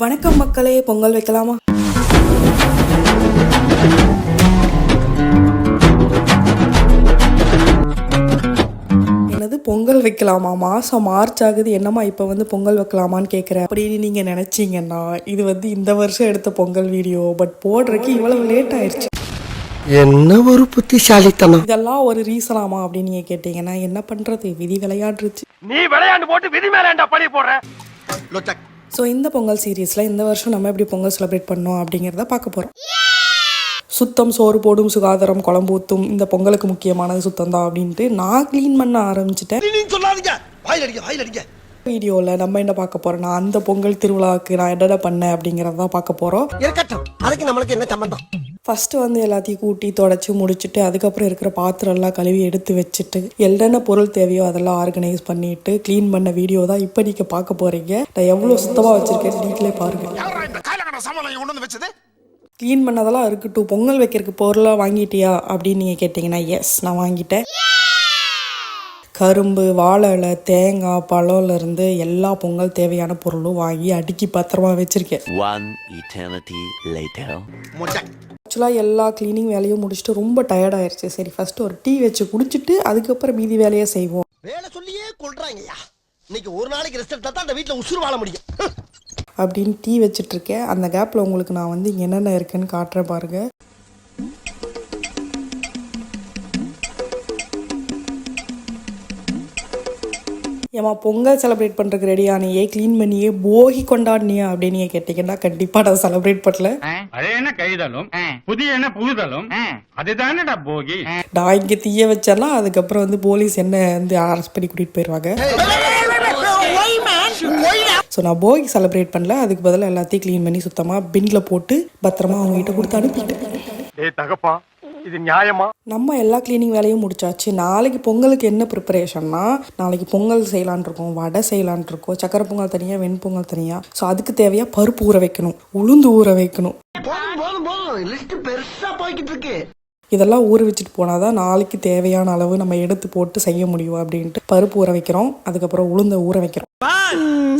வணக்கம் மக்களே பொங்கல் வைக்கலாமா? என்னது பொங்கல் வைக்கலாமா? மாதம் மார்ச் ஆகுது என்னம்மா இப்போ வந்து பொங்கல் வைக்கலாமான்னு கேட்குறேன் அப்படின்னு நீங்கள் நினச்சிங்கன்னா இது வந்து இந்த வருஷம் எடுத்த பொங்கல் வீடியோ பட் போடுறதுக்கு இவ்வளவு லேட் ஆயிடுச்சு என்ன ஒரு புத்திசாலித்தனம். இதெல்லாம் ஒரு ரீசனாமா அப்படின்னு நீங்கள் கேட்டிங்கன்னா என்ன பண்ணுறது விதி விளையாடுருச்சு நீ விளையாண்டு போட்டு விதி மேல பழி போடுற? ஸோ இந்த பொங்கல் சீரீஸில் இந்த வருஷம் நம்ம எப்படி பொங்கல் செலிப்ரேட் பண்ணோம் அப்படிங்கிறத பார்க்க போகிறோம் சுத்தம் சோறு போடும் சுகாதாரம் குழம்பு ஊத்தும் இந்த பொங்கலுக்கு முக்கியமானது சுத்தம் தான் அப்படின்ட்டு நான் க்ளீன் பண்ண ஆரம்பிச்சிட்டேன். வீடியோவில் நம்ம என்ன பார்க்க போகிறோம்னா அந்த பொங்கல் திருவிழாவுக்கு நான் என்னென்ன பண்ணேன் அப்படிங்கிறத தான் பார்க்க போகிறோம் அதுக்கு நம்மளுக்கு என்ன சம்பந்தம்? ஃபஸ்ட்டு வந்து எல்லாத்தையும் கூட்டி தொடச்சி முடிச்சுட்டு அதுக்கப்புறம் இருக்கிற பாத்திரம் எல்லாம் கழுவி எடுத்து வச்சுட்டு என்னென்ன பொருள் தேவையோ அதெல்லாம் ஆர்கனைஸ் பண்ணிட்டு க்ளீன் பண்ண வீடியோ தான் இப்போ நீங்கள் பார்க்க போகிறீங்க நான் எவ்வளோ சுத்தமாக வச்சுருக்கேன் நீங்களே பாருங்கள் இந்த கையில சாமான் கொண்டு வந்து வச்சது? க்ளீன் பண்ணதெல்லாம் இருக்கட்டும். பொங்கல் வைக்கிறதுக்கு பொருளாக வாங்கிட்டியா அப்படின்னு நீங்கள் கேட்டிங்கன்னா எஸ் நான் வாங்கிட்டேன். கரும்பு வாழை இலை தேங்காய் பழம்ல இருந்து எல்லா பொங்கல் தேவையான பொருளும் வாங்கி அடுக்கி பத்திரமா வச்சிருக்கேன். One eternity later. ஆக்சுவலாக எல்லா க்ளீனிங் வேலையும் முடிச்சுட்டு ரொம்ப டயர்ட் ஆயிருச்சு. சரி ஃபர்ஸ்ட் ஒரு டீ வச்சு குடிச்சிட்டு அதுக்கப்புறம் மீதி வேலையை செய்வோம். வேலை சொல்லியே கொள்றாங்கய்யா. இன்னைக்கு ஒரு நாளைக்கு ரெஸ்ட் எடுத்தா தான் அந்த வீட்டுல உசுறு வாழ முடியும். அப்படின்னு டீ வச்சிட்டு இருக்கேன். அந்த கேப்பில் உங்களுக்கு நான் வந்து இங்க என்னென்ன இருக்குன்னு காட்டுறேன் பாருங்க. ஏமா பொங்கல் செலிப்ரேட் பண்ணுறதுக்கு ரெடியானியே க்ளீன் பண்ணியே போகி கொண்டாடினியா அப்படின்னு நீங்க கேட்டிங்கன்னா கண்டிப்பாக நான் செலிப்ரேட் பண்ணல பழைய என்ன கைதலும் புதிய என்ன புகுதலும் அதுதானடா போகி நான் இங்கே தீய வச்சேன்னா அதுக்கப்புறம் வந்து போலீஸ் என்ன வந்து அரெஸ்ட் பண்ணி கூட்டிகிட்டு போயிடுவாங்க ஸோ நான் போகி செலிப்ரேட் பண்ணல அதுக்கு பதிலாக எல்லாத்தையும் க்ளீன் பண்ணி சுத்தமாக பின்னில் போட்டு பத்திரமா அவங்ககிட்ட கொடுத்து அனுப்பிட்டேன் டேய் தகப்பா இது நியாயமா? நம்ம எல்லா க்ளீனிங் வேலையும் முடிச்சாச்சு. நாளைக்கு பொங்கலுக்கு என்ன ப்ரிப்பரேஷன்னா நாளைக்கு பொங்கல் செய்யலான் இருக்கோம் வடை செய்யலான் இருக்கோம் சக்கரை பொங்கல் தனியாக வெண்பொங்கல் தனியாக ஸோ அதுக்கு தேவையாக பருப்பு ஊற வைக்கணும் உளுந்து ஊற வைக்கணும். இதெல்லாம் ஊற வச்சுட்டு போனால் தான் நாளைக்கு தேவையான அளவு நம்ம எடுத்து போட்டு செய்ய முடியும் அப்படின்ட்டு பருப்பு ஊற வைக்கிறோம். அதுக்கப்புறம் உளுந்த ஊற வைக்கிறோம்.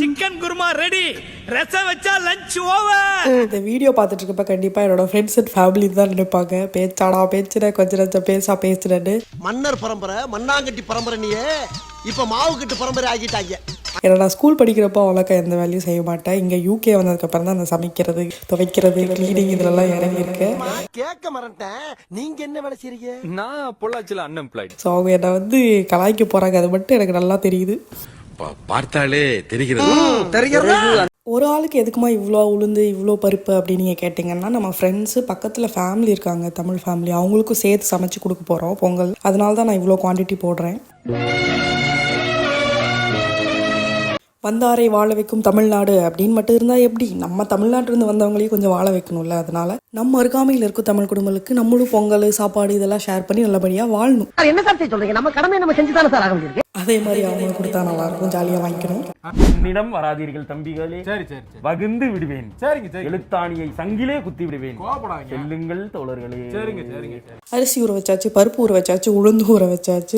சிக்கன் குருமா ரெடி ரசம் வச்சா லஞ்ச் ஓவர் இந்த வீடியோ பார்த்துட்டு இருக்கப்ப கண்டிப்பாக என்னோட ஃப்ரெண்ட்ஸ் அண்ட் ஃபேமிலி தான் நினைப்பாங்க. பேச்சாடா பேச்சுட கொஞ்சம் நஞ்சம் பேசா பேசுறேன்னு. மன்னர் பரம்பரை மண்ணாங்கட்டி பரம்பரை நீயே இப்ப மாவு கட்டு பரம்பரை ஆகிட்டாங்க. ஏன்னா நான் ஸ்கூல் படிக்கிறப்போ அவ்வளோக்கா எந்த வேலையும் செய்ய மாட்டேன். இங்கே யூகே வந்ததுக்கப்புறம் தான் அந்த சமைக்கிறது துவைக்கிறது க்ளீனிங் இதிலெல்லாம் இறங்கியிருக்கேன் கேட்க மறந்துட்டேன். நீங்க என்ன வேலை செய்றீங்க? நான் பொள்ளாச்சியில் அன்எம்ப்ளாய்டு ஸோ அவங்க என்னை வந்து கலாய்க்க போகிறாங்க அது மட்டும் எனக்கு நல்லா தெரியுது. பார்த்தாலே தெரிகிறது. ஒரு ஆளுக்கு எதுக்குமா இவ்வளோ உளுந்து இவ்வளோ பருப்பு அப்படின்னு நீங்கள் கேட்டிங்கன்னா நம்ம ஃப்ரெண்ட்ஸு பக்கத்தில் ஃபேமிலி இருக்காங்க தமிழ் ஃபேமிலி அவங்களுக்கும் சேர்த்து சமைச்சு கொடுக்க போகிறோம் பொங்கல். அதனால தான் நான் இவ்வளோ குவாண்டிட்டி போடுறேன். வந்தாரை வாழ வைக்கும் தமிழ்நாடு அப்படின்னு மட்டும் இருந்தால் எப்படி? நம்ம தமிழ்நாட்டிலிருந்து வந்தவங்களையும் கொஞ்சம் வாழ வைக்கணும்ல அதனால நம்ம அருகாமையில் இருக்கும் தமிழ் குடும்பங்களுக்கு நம்மளும் பொங்கல் சாப்பாடு இதெல்லாம் ஷேர் பண்ணி நல்லபடியாக வாழணும். என்ன சார் சொல்றீங்க? நம்ம கடமை நம்ம செஞ்சு தானே சார் ஆக முடியும் அதே மாதிரி அவங்களுக்கு கொடுத்தா நல்லாயிருக்கும். ஜாலியாக வாங்கிக்கணும். என்னிடம் வராதீர்கள் தம்பிகளே. சரி சரி வகுந்து விடுவேன். சரிங்க சரி எழுத்தாணியை சங்கிலே குத்தி விடுவேன். செல்லுங்கள் தோழர்களே. சரிங்க சரிங்க அரிசி ஊற வச்சாச்சு பருப்பு ஊற வச்சாச்சு உளுந்து ஊற வச்சாச்சு.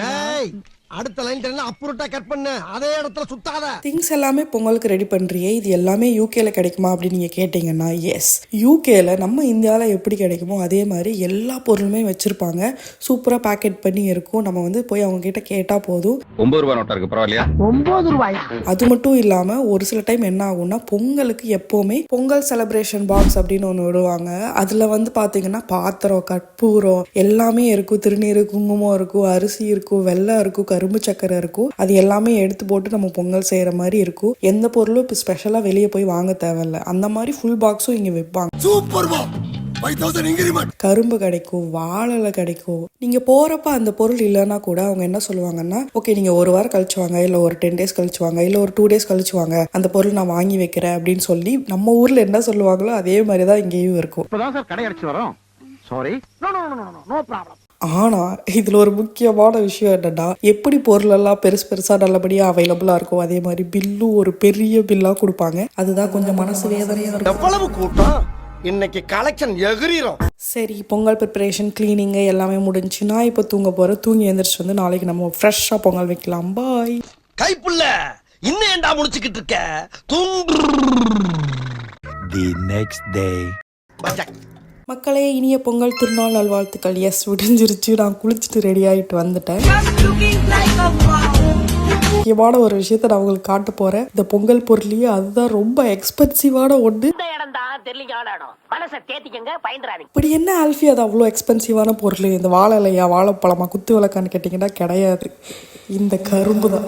ஏய் அடுத்த லைன் அப்புறட்டா கட் பண்ணு. அதே இடத்துல சுத்தாத. திங்ஸ் எல்லாமே பொங்கலுக்கு ரெடி பண்ணுறியே இது எல்லாமே யூகேல கிடைக்குமா அப்படின்னு நீங்கள் கேட்டிங்கன்னா எஸ் யூகேல நம்ம இந்தியாவில் எப்படி கிடைக்குமோ அதே மாதிரி எல்லா பொருளுமே வச்சுருப்பாங்க. சூப்பராக பேக்கெட் பண்ணி இருக்கும். நம்ம வந்து போய் அவங்க கிட்ட கேட்டால் போதும். ஒன்பது ரூபா நோட்டா இருக்கு பரவாயில்லையா? ஒன்பது ரூபாய்? அது மட்டும் இல்லாமல் ஒரு சில டைம் என்ன ஆகும்னா பொங்கலுக்கு எப்போவுமே பொங்கல் செலிப்ரேஷன் பாக்ஸ் அப்படின்னு ஒன்று விடுவாங்க. அதில் வந்து பார்த்தீங்கன்னா பாத்திரம் கற்பூரம் எல்லாமே இருக்கும். திருநீர் குங்குமம் இருக்கும் அரிசி இருக்கும் வெள்ளம் இருக்கும் கரும்பு சக்கரை இருக்கும். அது எல்லாமே எடுத்து போட்டு நம்ம பொங்கல் செய்கிற மாதிரி இருக்கும். எந்த பொருளும் இப்போ ஸ்பெஷலாக வெளியே போய் வாங்க தேவையில்ல. அந்த மாதிரி ஃபுல் பாக்ஸும் இங்கே வைப்பாங்க. சூப்பர் பா ஃபைவ் தௌசண்ட் இன்கிரிமெண்ட் கரும்பு கிடைக்கும் வாழலை கிடைக்கும். நீங்க போறப்ப அந்த பொருள் இல்லைன்னா கூட அவங்க என்ன சொல்லுவாங்கன்னா ஓகே நீங்க ஒரு வாரம் கழிச்சு வாங்க இல்ல ஒரு டென் டேஸ் கழிச்சு வாங்க இல்ல ஒரு டூ டேஸ் கழிச்சு வாங்க. அந்த பொருள் நான் வாங்கி வைக்கிறேன் அப்படின்னு சொல்லி நம்ம ஊர்ல என்ன சொல்லுவாங்களோ அதே மாதிரி தான் இங்கேயும் இருக்கும். இப்பதான் சார் கடை அடிச்சு வரோம். Sorry no no no no problem ஆனா இதுல ஒரு முக்கியமான விஷயம் என்னன்னா எப்படி பொருள் எல்லாம் பெருசு பெருசா நல்லபடியா அவைலபிளா இருக்கும் அதே மாதிரி பில்லும் ஒரு பெரிய பில்லா கொடுப்பாங்க. அதுதான் கொஞ்சம் மனசு வேதனையா இருக்கும். எவ்வளவு கூட்டம்? இன்னைக்கு கலெக்ஷன் எகிரிரும். சரி பொங்கல் ப்ரிப்பரேஷன் க்ளீனிங்கு எல்லாமே முடிஞ்சு நான் இப்போ தூங்க போகிறேன் தூங்கி எழுந்திரிச்சு வந்து நாளைக்கு நம்ம ஃப்ரெஷ்ஷாக பொங்கல் வைக்கலாம். பாய் கைப்புள்ள இன்னும் ஏன்டா முடிச்சுக்கிட்டு இருக்க? தூங்கு The next day. மக்களே இனிய பொங்கல் திருநாள் நல்வாழ்த்துக்கள். எஸ் விடிஞ்சிருச்சு நான் குளிச்சுட்டு ரெடி ஆகிட்டு வந்துட்டேன். முக்கியமான ஒரு விஷயத்த நான் உங்களுக்கு காட்ட போறேன். இந்த பொங்கல் பொருளையே அதுதான் ரொம்ப எக்ஸ்பென்சிவான ஒன்று இப்படி என்ன ஆல்ஃபி அது அவ்வளோ எக்ஸ்பென்சிவான பொருள்? இந்த வாழை இலையா வாழைப்பழமா குத்து விளக்கான்னு கேட்டிங்கன்னா கிடையாது. இந்த கரும்பு தான்.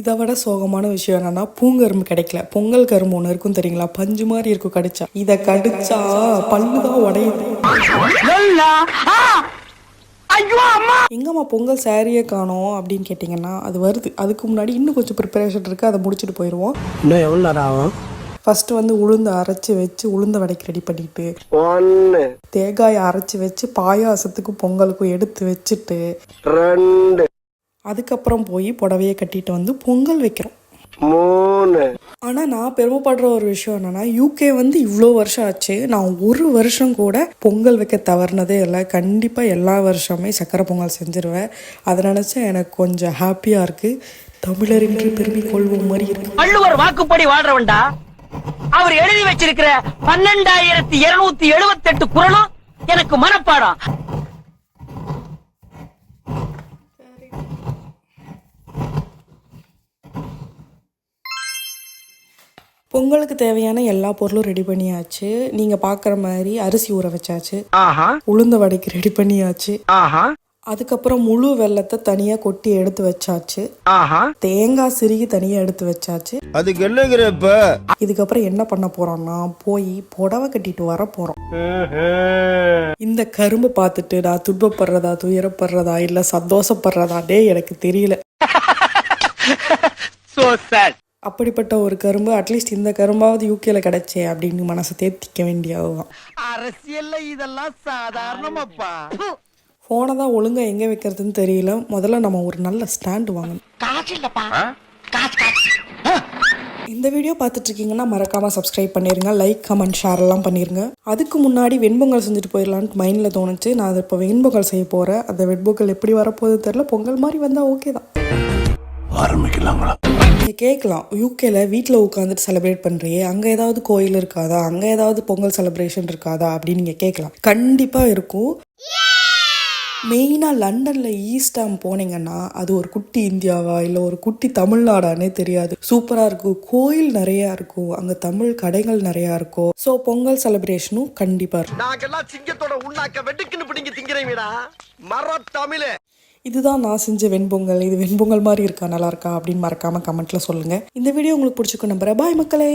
இதை விட சோகமான விஷயம் என்னன்னா பூங்கரும்பு கிடைக்கல. பொங்கல் கரும்பு ஒன்று இருக்கும் தெரியுங்களா? பஞ்சு மாதிரி இருக்கும் கடிச்சா. இதை கடிச்சா பல்லு தான் உடையுது எங்கம்மா பொங்கல் சாரியே காணோம் அப்படின்னு கேட்டிங்கன்னா அது வருது. அதுக்கு முன்னாடி இன்னும் கொஞ்சம் ப்ரிப்பரேஷன் இருக்குது அதை முடிச்சுட்டு போயிடுவோம் இன்னும் எவ்வளவு நேரம் ஆகும்? ஃபர்ஸ்ட் வந்து உளுந்து அரைச்சி வச்சு உளுந்த வடைக்கு ரெடி பண்ணிட்டு தேங்காயை அரைச்சி வச்சு பாயாசத்துக்கும் பொங்கலுக்கும் எடுத்து வச்சுட்டு ரெண்டு அதுக்கப்புறம் போய் புடவையை கட்டிட்டு வந்து பொங்கல் வைக்கிறோம். மூணு. ஆனால் நான் பெருமைப்படுற ஒரு விஷயம் என்னன்னா யூகே வந்து இவ்வளோ வருஷம் ஆச்சு. நான் ஒரு வருஷம் கூட பொங்கல் வைக்க தவறுனதே இல்லை. கண்டிப்பாக எல்லா வருஷமே சக்கரை பொங்கல் செஞ்சிருவேன். அதை நினச்சா எனக்கு கொஞ்சம் ஹாப்பியாக இருக்குது தமிழர் என்று பெருமை கொள்வோம் மாதிரி இருக்கு. வள்ளுவர் வாக்குப்படி வாழ்றவன்டா. அவர் எழுதி வச்சிருக்கிற பன்னெண்டாயிரத்தி இருநூத்தி எழுபத்தி எட்டு குரலும் எனக்கு மனப்பாடம் பொங்கலுக்கு தேவையான எல்லா பொருளும் ரெடி பண்ணியாச்சு. நீங்கள் பார்க்குற மாதிரி அரிசி ஊற வச்சாச்சு. ஆஹா. உளுந்த வடைக்கு ரெடி பண்ணியாச்சு. ஆஹா. அதுக்கப்புறம் முழு வெள்ளத்தை தனியாக கொட்டி எடுத்து வச்சாச்சு. ஆஹா. தேங்காய் சிறுகி தனியாக எடுத்து வச்சாச்சு. அதுக்கு என்னங்கிறப்ப இதுக்கப்புறம் என்ன பண்ண போறோம்னா போய் புடவை கட்டிட்டு வர போறோம். இந்த கரும்பு பார்த்துட்டு நான் துன்பப்படுறதா துயரப்படுறதா இல்ல சந்தோஷப்படுறதா டே எனக்கு தெரியல. அப்படிப்பட்ட ஒரு கரும்பு அட்லீஸ்ட் இந்த கரும்பாவது யூகேல கிடைச்சே அப்படின்னு மனசை தேத்திக்க வேண்டியதுதான் அரசியல்ல இதெல்லாம் சாதாரணமாப்பா. ஃபோனை தான் ஒழுங்கா எங்க வைக்கிறதுன்னு தெரியல. முதல்ல நம்ம ஒரு நல்ல ஸ்டாண்ட் வாங்கணும். காசு இல்லப்பா. காசு காசு. இந்த வீடியோ பார்த்துட்டு இருக்கீங்கன்னா மறக்காம சப்ஸ்கிரைப் பண்ணிருங்க லைக் கமெண்ட் ஷேர் எல்லாம் பண்ணிருங்க. அதுக்கு முன்னாடி வெண்பொங்கல் செஞ்சுட்டு போயிடலான்ட்டு மைண்டில் தோணுச்சு. நான் அதை இப்போ வெண்பொங்கல் செய்ய போகிறேன் அந்த வெண்பொங்கல் எப்படி வரப்போகுது தெரில பொங்கல் மாதிரி வந்தால் ஓகே தான். ஆரம்பிக்கலாங்களா? நீங்கள் கேட்கலாம் யூகேல வீட்டில் உட்காந்துட்டு செலிப்ரேட் பண்ணுறியே அங்கே ஏதாவது கோயில் இருக்காதா? அங்கே ஏதாவது பொங்கல் செலிப்ரேஷன் இருக்காதா? அப்படின்னு நீங்கள் கேட்கலாம் கண்டிப்பாக இருக்கும். மெயினாக லண்டனில் ஈஸ்டாம் போனீங்கன்னா அது ஒரு குட்டி இந்தியாவா இல்லை ஒரு குட்டி தமிழ்நாடானே தெரியாது. சூப்பராக இருக்கும். கோயில் நிறையா இருக்கும். அங்கே தமிழ் கடைகள் நிறையா இருக்கும். ஸோ பொங்கல் செலிப்ரேஷனும் கண்டிப்பாக இருக்கும். நாங்கெல்லாம் சிங்கத்தோட உண்ணாக்க வெட்டுக்குன்னு பிடிங்க திங்கிறீங்கடா மர தமிழே. இதுதான் நான் செஞ்ச வெண்பொங்கல். இது வெண்பொங்கல் மாதிரி இருக்கா? நல்லா இருக்கா? அப்படின்னு மறக்காம கமெண்ட்ல சொல்லுங்க. இந்த வீடியோ உங்களுக்கு பிடிச்சிருக்கும் நம்புறேன். பாய் மக்களே.